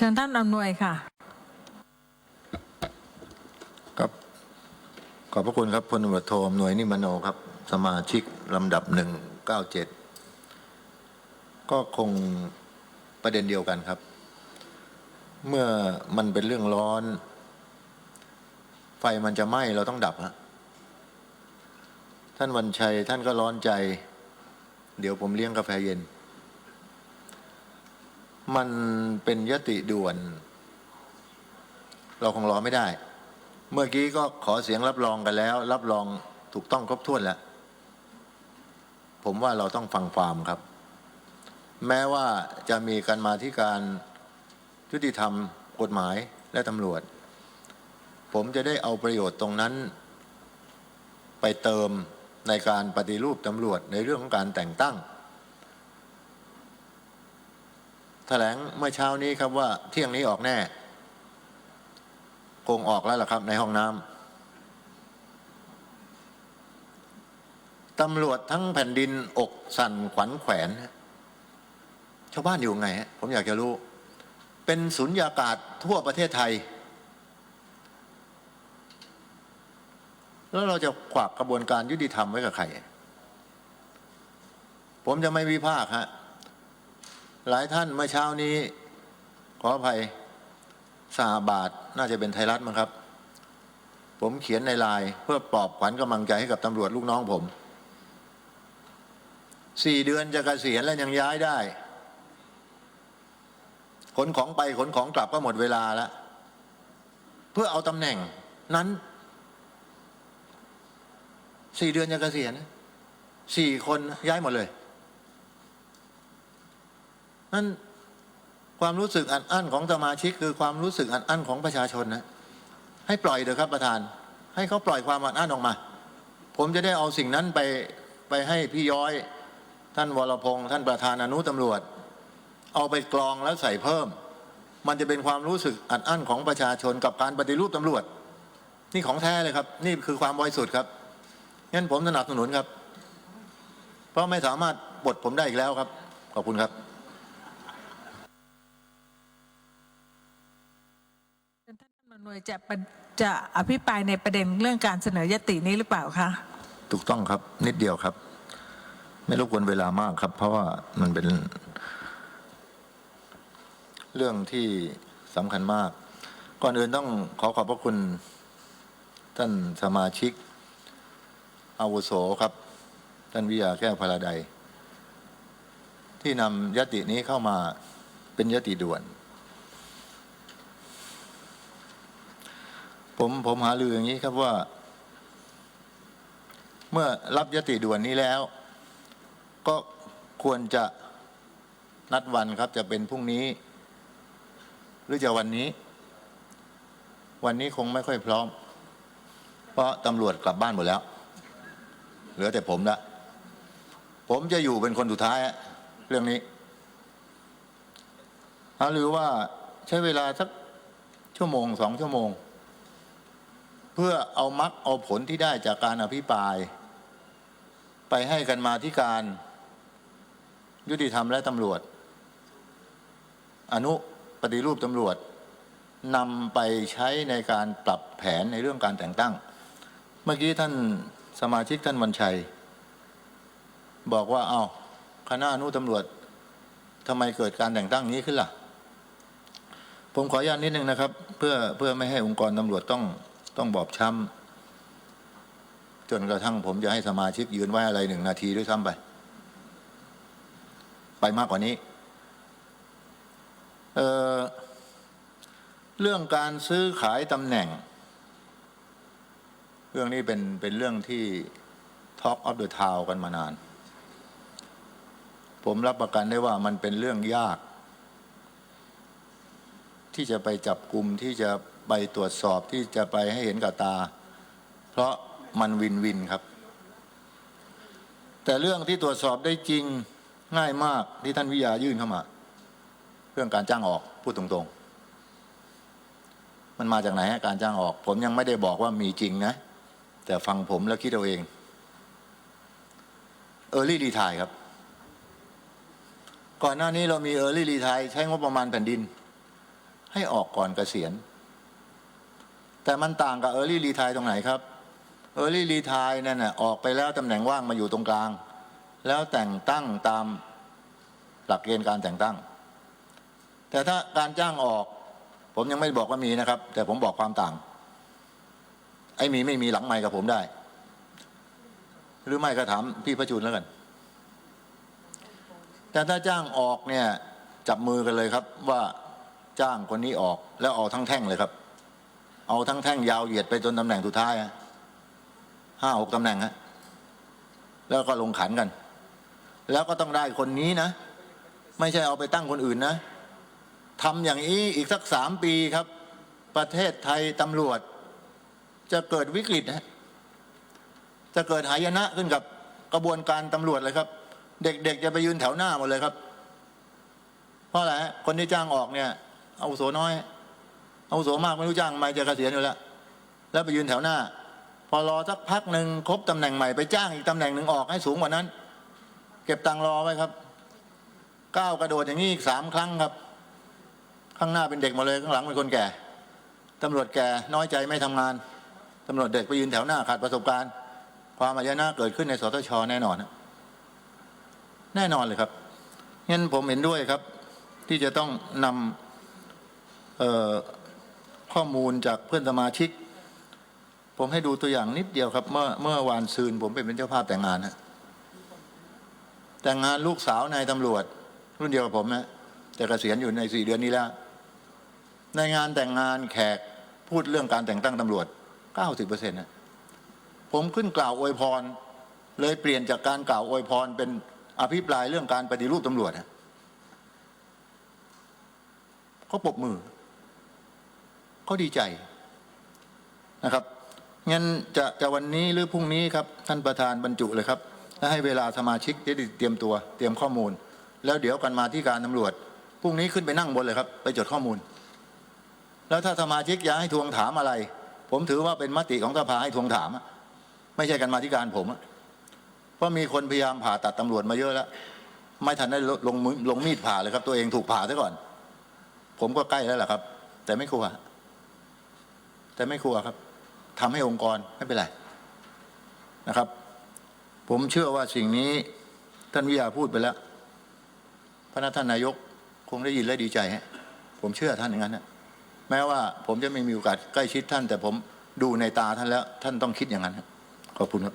ชิญท่านอำนวยค่ะ ครับขอบพระคุณครับพลตำรวจโทอำนวยนิมโนครับ สมาชิกลำดับหนึ่งเก้าเจ็ดก็คงประเด็นเดียวกันครับ เมื่อมันเป็นเรื่องร้อน ไฟมันจะไหม้เราต้องดับฮะท่านวันชัยท่านก็ร้อนใจ เดี๋ยวผมเลี้ยงกาแฟเย็น มันเป็นยติด่วน เราคงรอไม่ได้ เมื่อกี้ก็ขอเสียงรับรองกันแล้ว รับรองถูกต้องครบถ้วนแล้ว ผมว่าเราต้องฟังความครับ แม้ว่าจะมีการมาที่การยุติธรรมกฎหมายและตำรวจ ผมจะได้เอาประโยชน์ตรงนั้น ไปเติมในการปฏิรูปตำรวจในเรื่องของการแต่งตั้ง แถลงเมื่อเช้านี้ครับว่าเที่ยงนี้ออกแน่คงออกแล้วล่ะครับในห้องน้ำตำรวจทั้งแผ่นดินอกสั่นขวัญแขวนชาวบ้านอยู่ไงฮะผมอยากจะรู้ เป็นสุญญากาศทั่วประเทศไทย แล้วเราจะขวากกระบวนการยุติธรรมไว้กับใคร ผมจะไม่วิพากษ์ฮะ หลายท่านเมื่อเช้านี้ ขออภัยสาบาทน่าจะเป็นไทยรัฐมั้งครับ ผมเขียนในไลน์เพื่อปลอบขวัญกำลังใจให้กับตำรวจลูกน้องผมสี่เดือนจะกะเกษียณแล้วยังย้ายได้ ขนของไปขนของกลับก็หมดเวลาแล้ว เพื่อเอาตำแหน่งนั้นสี่เดือนจะกะเกษียณสี่คนย้ายหมดเลย นั่นความรู้สึกอัดอั้นของสมาชิก คือความรู้สึกอัดอั้นของประชาชนนะให้ปล่อยเถอะครับประธาน ให้เขาปล่อยความอัดอั้นออกมา ผมจะได้เอาสิ่งนั้นไปไปให้พี่ย้อย ท่านวรพงษ์ท่านประธานอนุตำรวจ เอาไปกรองแล้วใส่เพิ่ม มันจะเป็นความรู้สึกอัดอั้นของประชาชนกับการปฏิรูปตำรวจ นี่ของแท้เลยครับ นี่คือความบริสุทธิ์ครับงั้นผมสนับสนุนครับ เพราะไม่สามารถปลดผมได้อีกแล้วครับ ขอบคุณครับ ท่านอำนวยจะปะจะอภิปรายในประเด็นเรื่องการเสนอยตินี้หรือเปล่าคะถูกต้องครับนิดเดียวครับ ไม่รบกวนเวลามากครับ เพราะว่ามันเป็น เรื่องที่สำคัญมาก ก่อนอื่นต้องขอขอบพระคุณ ท่านสมาชิก อาวุโสครับ ท่านวิยาแก้วพลาใด ที่นำยตินี้เข้ามาเป็นยติด่วน ผมผมหาลืออย่างนี้ครับว่า เมื่อรับยติด่วนนี้แล้ว ก็ควรจะนัดวันครับ จะเป็นพรุ่งนี้ หรือจะวันนี้ วันนี้คงไม่ค่อยพร้อม เพราะตำรวจกลับบ้านหมดแล้ว เหลือแต่ผมละผมจะอยู่เป็นคนสุดท้าย เรื่องนี้หาหรือว่าใช้เวลาสักชั่วโมงสองชั่วโมง เพื่อเอามักเอาผลที่ได้จากการอภิปราย ไปให้กันมาที่การ ยุติธรรมและตำรวจ อนุปฏิรูปตำรวจนำไปใช้ในการปรับแผนในเรื่องการแต่งตั้ง เมื่อกี้ท่านสมาชิกท่านวันชัย บอกว่าเอา้าคณะอนุตำรวจทำไมเกิดการแต่งตั้งนี้ขึ้นล่ะ ผมขออนุญาตนิดนึงนะครับ เพื่อเพื่อไม่ให้องค์กรตำรวจต้อง ต้องบอบช้ำจนกระทั่งผมจะให้สมาชิกยืนไว้อะไรหนึ่งนาทีด้วยซ้ำไป ไปมากกว่านี้เเรื่องการซื้อขายตำแหน่ง เรื่องนี้เป็นเป็นเรื่องที่ Talk of the Town กันมานาน ผมรับประกันได้ว่ามันเป็นเรื่องยาก ที่จะไปจับกลุ่มที่จะ ไปตรวจสอบที่จะไปให้เห็นกับตา เพราะมันวินวินครับ แต่เรื่องที่ตรวจสอบได้จริงง่ายมากที่ท่านวิยายื่นเข้ามา เรื่องการจ้างออกพูดตรงๆ มันมาจากไหนฮะการจ้างออก ผมยังไม่ได้บอกว่ามีจริงนะ แต่ฟังผมแล้วคิดเอาเองเออร์ลี่รีทายครับ ก่อนหน้านี้เรามีเออร์ลี่รีทายใช้งบประมาณแผ่นดิน ให้ออกก่อนเกษียณ แต่มันต่างกับ Early Retire ตรงไหนครับ Early Retire นั่นน่ะออกไปแล้วตำแหน่งว่างมาอยู่ตรงกลาง แล้วแต่งตั้งตามหลักเกณฑ์การแต่งตั้ง แต่ถ้าการจ้างออก ผมยังไม่บอกว่ามีนะครับ แต่ผมบอกความต่าง ไอ้มีไม่มีหลังไมค์กับผมได้ หรือไม่ก็ถามพี่พระจุลแล้วกัน แต่ถ้าจ้างออกเนี่ยจับมือกันเลยครับว่าจ้างคนนี้ออกแล้วเอาทั้งแท่งเลยครับ เอาทั้งแท่งยาวเหยียดไปจนตำแหน่งสุดท้ายอะห้าหกตำแหน่งฮะแล้วก็ลงขันกัน แล้วก็ต้องได้คนนี้นะ ไม่ใช่เอาไปตั้งคนอื่นนะทำอย่างนี้อีกสักสามปีครับ ประเทศไทยตำรวจ จะเกิดวิกฤตฮะจะเกิดหายนะขึ้นกับกระบวนการตำรวจเลยครับ เด็กๆจะไปยืนแถวหน้าหมดเลยครับ เพราะอะไรฮะคนที่จ้างออกเนี่ย เอาโสน้อย อาวุโสมากไม่รู้จ้างทำไมจะเกษียณอยู่แล้ว แล้วไปยืนแถวหน้า พอรอสักพักหนึ่งครบตำแหน่งใหม่ไปจ้างอีกตำแหน่งหนึ่งออกให้สูงกว่านั้น เก็บตังรอไว้ครับก้าวกระโดดอย่างนี้อีกสามครั้งครับ ข้างหน้าเป็นเด็กหมาเลยข้างหลังเป็นคนแก่ตำรวจแก่น้อยใจไม่ทำงานตำรวจเด็กไปยืนแถวหน้าขาดประสบการณ์ ความอาญนะเกิดขึ้นในสตชแน่นอนนะแน่นอนเลยครับงั้นผมเห็นด้วยครับ ที่จะต้องนำเอ่อ ข้อมูลจากเพื่อนสมาชิก ผมให้ดูตัวอย่างนิดเดียวครับ เมื่อเมื่อวานซืน ผมไปเป็นเจ้าภาพแต่งงานฮะแต่งงานลูกสาวนายตำรวจ รุ่นเดียวกับผมนะแต่เกษียณอยู่ในสี่เดือนนี้แล้ว ในงานแต่งงานแขกพูดเรื่องการแต่งตั้งตำรวจ 90%นะผมขึ้นกล่าวอวยพร เลยเปลี่ยนจากการกล่าวอวยพร เป็นอภิปรายเรื่องการปฏิรูปตำรวจนะเขาปบมือ เขาดีใจนะครับงั้นจะจะวันนี้หรือพรุ่งนี้ครับท่านประธานบรรจุเลยครับและให้เวลาสมาชิกได้เตรียมตัวเตรียมข้อมูล แล้วเดี๋ยวกันมาที่การตำรวจพรุ่งนี้ขึ้นไปนั่งบนเลยครับ ไปจดข้อมูล แล้วถ้าสมาชิกอยากให้ทวงถามอะไร ผมถือว่าเป็นมติของสภาให้ทวงถาม ไม่ใช่กันมาที่การผมเพราะมีคนพยายามผ่าตัดตำรวจมาเยอะแล้ว ไม่ทันได้ลงมือลงมีดผ่าเลยครับ ตัวเองถูกผ่าซะก่อน ผมก็ใกล้แล้วแหละครับ แต่ไม่กลัว แต่ไม่กลัวครับทำให้องค์กรไม่เป็นไรนะครับ ผมเชื่อว่าสิ่งนี้ท่านวิยาพูดไปแล้วพระท่านนายกคงได้ยินและดีใจฮะผมเชื่อท่านอย่างนั้นนะแม้ว่าผมจะไม่มีโอกาสใกล้ชิดท่าน แต่ผมดูในตาท่านแล้ว ท่านต้องคิดอย่างนั้นขอบคุณครับ